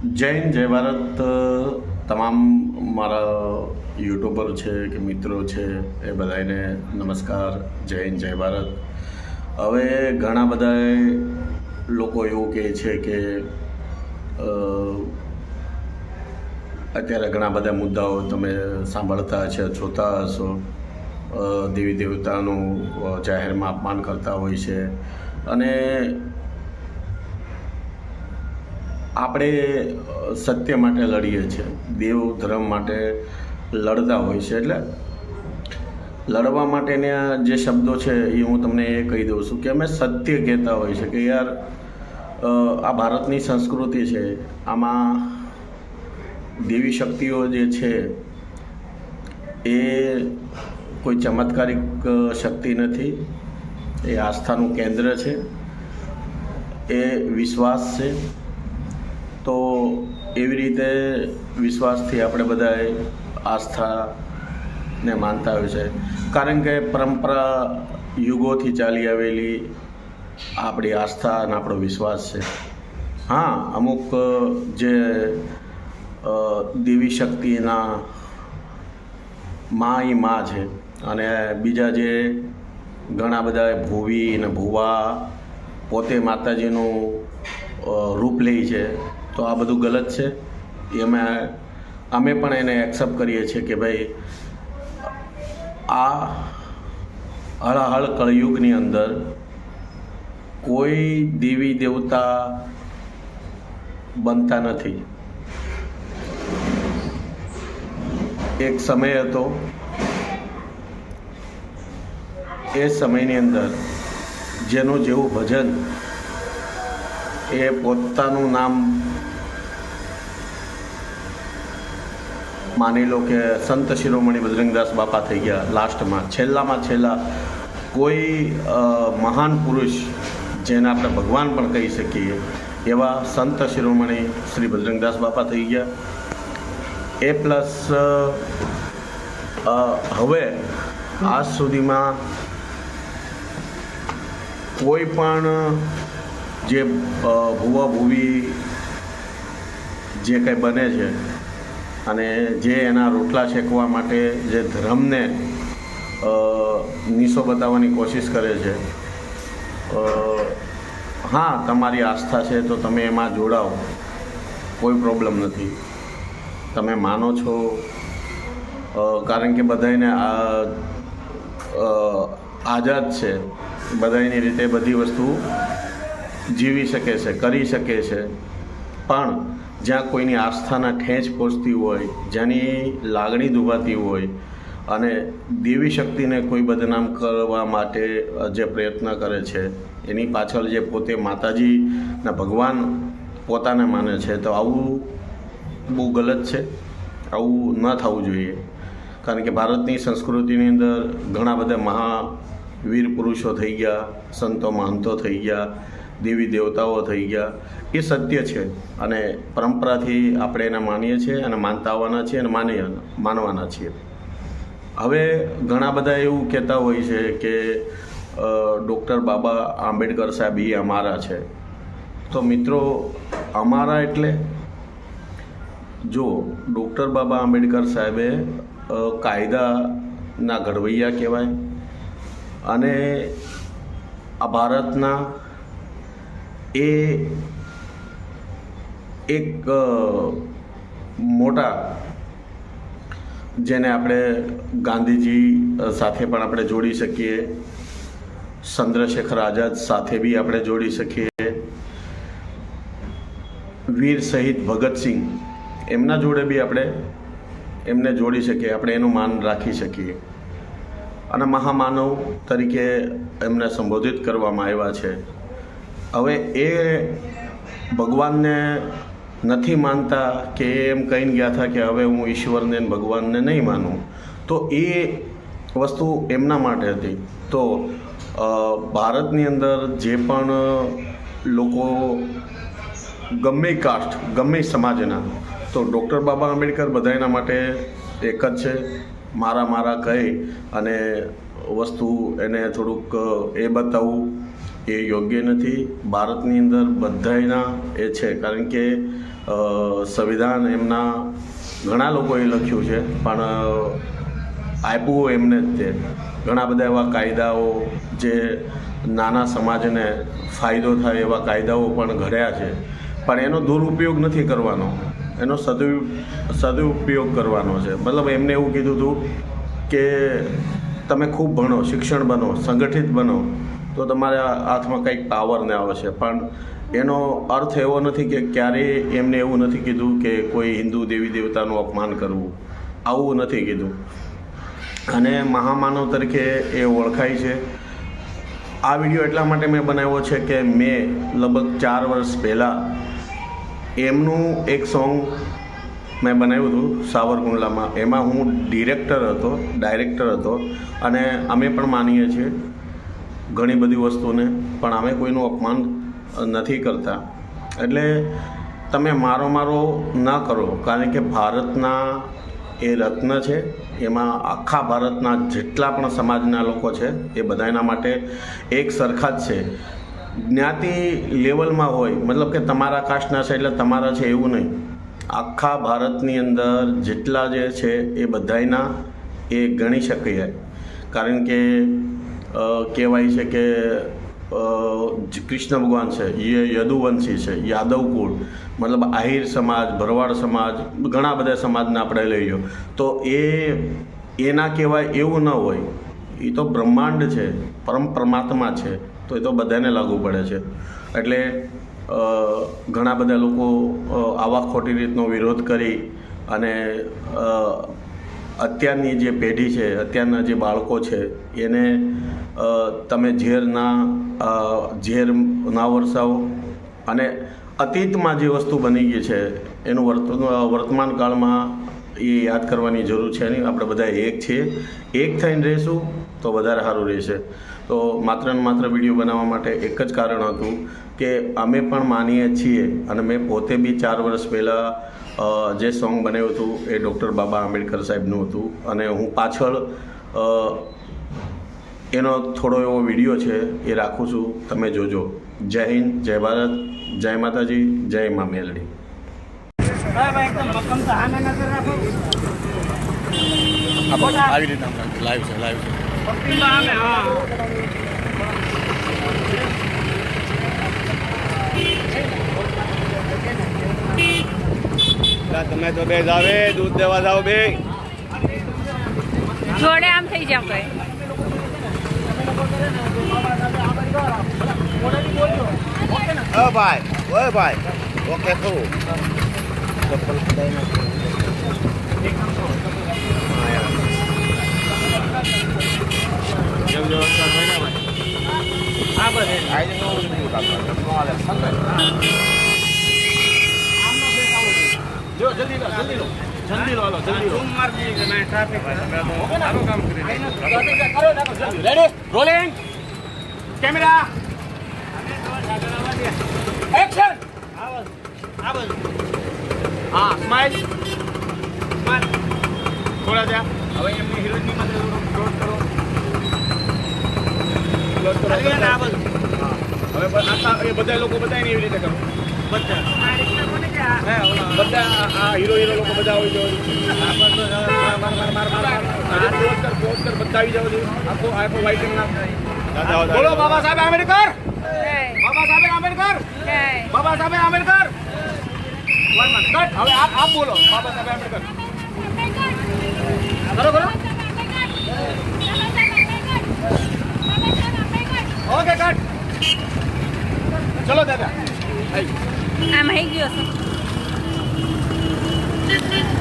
જૈન જય ભારત. તમામ મારા યુટ્યુબર છે કે મિત્રો છે એ બધાને નમસ્કાર. જૈન જય ભારત. હવે ઘણા બધા લોકો એવું કહે છે કે અત્યારે ઘણા બધા મુદ્દાઓ તમે સાંભળતા હશો, જોતા હશો. દેવી દેવતાનું જાહેરમાં અપમાન કરતા હોય છે. અને આપણે સત્ય માટે લડીએ છીએ. દેવ ધર્મ માટે લડતા હોય છે. એટલે લડવા માટેના જે શબ્દો છે એ હું તમને એ કહી દઉં છું કે અમે સત્ય કહેતા હોય છે કે યાર આ ભારતની સંસ્કૃતિ છે, આમાં દેવી શક્તિઓ જે છે એ કોઈ ચમત્કારિક શક્તિ નથી. એ આસ્થાનું કેન્દ્ર છે. એ વિશ્વાસ છે. તો એવી રીતે વિશ્વાસથી આપણે બધાએ આસ્થાને માનતા હોય છે. કારણ કે પરંપરા યુગોથી ચાલી આવેલી આપણી આસ્થા અને આપણો વિશ્વાસ છે. હા, અમુક જે દેવી શક્તિના મા એ મા છે અને બીજા જે ઘણા બધા ભૂવી અને ભૂવા પોતે માતાજીનું રૂપ લે છે. તો આ બધું ગલત છે. એમાં અમે પણ એને એક્સેપ્ટ કરીએ છીએ કે ભાઈ, આ હળહળ કળયુગની અંદર કોઈ દેવી દેવતા બનતા નથી. એક સમય હતો, એ સમયની અંદર જેનું જેવું ભજન એ પોતાનું નામ માની લો કે સંત શિરોમણી બજરંગદાસ બાપા થઈ ગયા લાસ્ટમાં. છેલ્લામાં છેલ્લા કોઈ મહાન પુરુષ જેને આપણે ભગવાન પણ કહી શકીએ, એવા સંત શિરોમણી શ્રી બજરંગદાસ બાપા થઈ ગયા. એ પ્લસ હવે આજ સુધીમાં કોઈ પણ જે ભૂવા ભૂવી જે કંઈ બને છે અને જે એના રોટલા શેકવા માટે જે ધર્મને નીસો બતાવવાની કોશિશ કરે છે હા, તમારી આસ્થા છે તો તમે એમાં જોડાઓ. કોઈ પ્રોબ્લેમ નથી. તમે માનો છો કારણ કે બધાને આઝાદ છે. બધાની રીતે બધી વસ્તુ જીવી શકે છે, કરી શકે છે. પણ જ્યાં કોઈની આસ્થાના ઠેંચ પહોંચતી હોય, જેની લાગણી દુભાતી હોય અને દેવી શક્તિને કોઈ બદનામ કરવા માટે જે પ્રયત્ન કરે છે, એની પાછળ જે પોતે માતાજીના ભગવાન પોતાને માને છે, તો આવું બહુ ગલત છે. આવું ન થવું જોઈએ. કારણ કે ભારતની સંસ્કૃતિની અંદર ઘણા બધા મહાવીર પુરુષો થઈ ગયા, સંતો મહંતો થઈ ગયા દેવી દેવતાઓ થઈ ગયા, એ સત્ય છે. અને પરંપરાથી આપણે એને માનીએ છીએ અને માનતા આવવાના છીએ અને માની માનવાના છીએ. હવે ઘણા બધા એવું કહેતા હોય છે કે ડૉક્ટર બાબા આંબેડકર સાહેબ એ અમારા છે. તો મિત્રો, અમારા એટલે? જો, ડૉક્ટર બાબા આંબેડકર સાહેબે કાયદાના ઘડવૈયા કહેવાય અને આ ભારતના એ એક મોટા જેને આપણે ગાંધીજી સાથે પણ આપણે જોડી શકીએ. ચંદ્રશેખર આઝાદ સાથે બી આપણે જોડી શકીએ. વીર શહીદ ભગતસિંહ એમના જોડે બી આપણે એમને જોડી શકીએ, આપણે એનું માન રાખી શકીએ. અને મહામાનવ તરીકે એમને સંબોધિત કરવામાં આવ્યા છે. હવે એ ભગવાનને નથી માનતા કે એમ કહીને ગયા હતા કે હવે હું ઈશ્વરને ભગવાનને નહીં માનું. તો એ વસ્તુ એમના માટે હતી. તો ભારતની અંદર જે પણ લોકો ગમે કાસ્ટ, ગમે સમાજના, તો ડૉક્ટર બાબા આંબેડકર બધાના માટે એક જ છે. મારા મારા કહી અને વસ્તુ એને થોડુંક એ બતાવવું એ યોગ્ય નથી. ભારતની અંદર બધાયના એ છે, કારણ કે સંવિધાન એમના ઘણા લોકોએ લખ્યું છે, પણ આપ્યું એમને જ તે. ઘણા બધા એવા કાયદાઓ જે નાના સમાજને ફાયદો થાય એવા કાયદાઓ પણ ઘડ્યા છે. પણ એનો દુરુપયોગ નથી કરવાનો. એનો સદુ, સદુપયોગ કરવાનો છે. મતલબ એમને એવું કીધું હતું કે તમે ખૂબ ભણો, શિક્ષણ બનો, સંગઠિત બનો. તો તમારા હાથમાં કંઈક પાવર ને આવશે પણ એનો અર્થ એવો નથી કે ક્યારેય એમને એવું નથી કીધું કે કોઈ હિન્દુ દેવી દેવતાનું અપમાન કરવું. આવું નથી કીધું. અને મહામાનવ તરીકે એ ઓળખાય છે. આ વીડિયો એટલા માટે મેં બનાવ્યો છે કે મેં લગભગ ચાર વર્ષ પહેલાં એમનું એક સોંગ મેં બનાવ્યું હતું સાવરકુંડલામાં. એમાં હું ડિરેક્ટર હતો ડાયરેક્ટર હતો. અને અમે પણ માનીએ છીએ. ઘણી બધી વસ્તુને પણ અમે કોઈનું અપમાન નથી કરતા. એટલે તમે મારો મારો ન કરો, કારણ કે ભારતના એ રત્ન છે, એમાં આખા ભારતના જેટલા પણ સમાજના લોકો છે, એ બધાના માટે એક સરખા જ છે. જ્ઞાતિ લેવલમાં હોય, મતલબ કે તમારા કાસ્ટના છે એટલે તમારા છે એવું નહીં. આખા ભારતની અંદર જેટલા જે છે એ બધાયના એ ગણી શકીએ કારણ કે કહેવાય છે કે કૃષ્ણ ભગવાન છે એ યદુવંશી છે યાદવ કુળ મતલબ આહિર સમાજ, ભરવાડ સમાજ, ઘણા બધા સમાજને આપણે લઈ લો તો એ, એના કહેવાય એવું ન હોય. એ તો બ્રહ્માંડ છે, પરમ પરમાત્મા છે, તો એ તો બધાને લાગુ પડે છે. એટલે ઘણા બધા લોકો આવા ખોટી રીતનો વિરોધ કરી અને અત્યારની જે પેઢી છે, અત્યારના જે બાળકો છે, એને તમે ઝેર ના ઝેર ના વરસાવો અને અતીતમાં જે વસ્તુ બની ગઈ છે, એનું વર્ત, વર્તમાન કાળમાં એ યાદ કરવાની જરૂર છે નહીં. આપણે બધા એક છીએ. એક થઈને રહીશું તો વધારે સારું રહેશે. તો માત્ર ને માત્ર વીડિયો બનાવવા માટે એક જ કારણ હતું કે અમે પણ માનીએ છીએ અને મેં પોતે બી ચાર વર્ષ પહેલાં જે સોંગ બનાવ્યું હતું એ ડૉક્ટર બાબા આંબેડકર સાહેબનું હતું અને હું પાછળ એનો થોડો એવો વીડિયો છે એ રાખું છું તમે જોજો. જય હિન્દ જય ભારત જય માતાજી જય મા મેલડી. આવી લાઈવ છે લાઈવ છે. હા. તમે તો બે જાવે દૂધ દેવા જાવ બે. જોડે આમ થઈ જાવ કઈ ઓ ભાઈ ઓય ભાઈ. ઓકે ખરું. ચપ્પલ. જો જલ્દી લો. જલ્દી લો ટ્રાફિક કામ કરી રેડી રોલિંગ કેમેરા એક્શન હા સ્માઈલ સ્માઈલ થોડા ત્યાં હવે એમની હિરોઈનની માટે ક્લોઝ કરો ક્લોઝ કરો. હા. હવે બધા લોકો ને એવી રીતે કરો. બધા. બધા આ- હીરો હીરો લોકો બધા આવી જાવ બધા આવી જાવ આખો આખો. બોલો બાબા સાહેબ આંબેડકર. બાબા સાહેબ આંબેડકર. બાબા સાહેબ આંબેડકર હવે આપ આપ બોલો બાબા સાહેબ આંબેડકર. કરો કરો ઓકે કટ ચલો દાદા. આમ હઈ ગયો 何?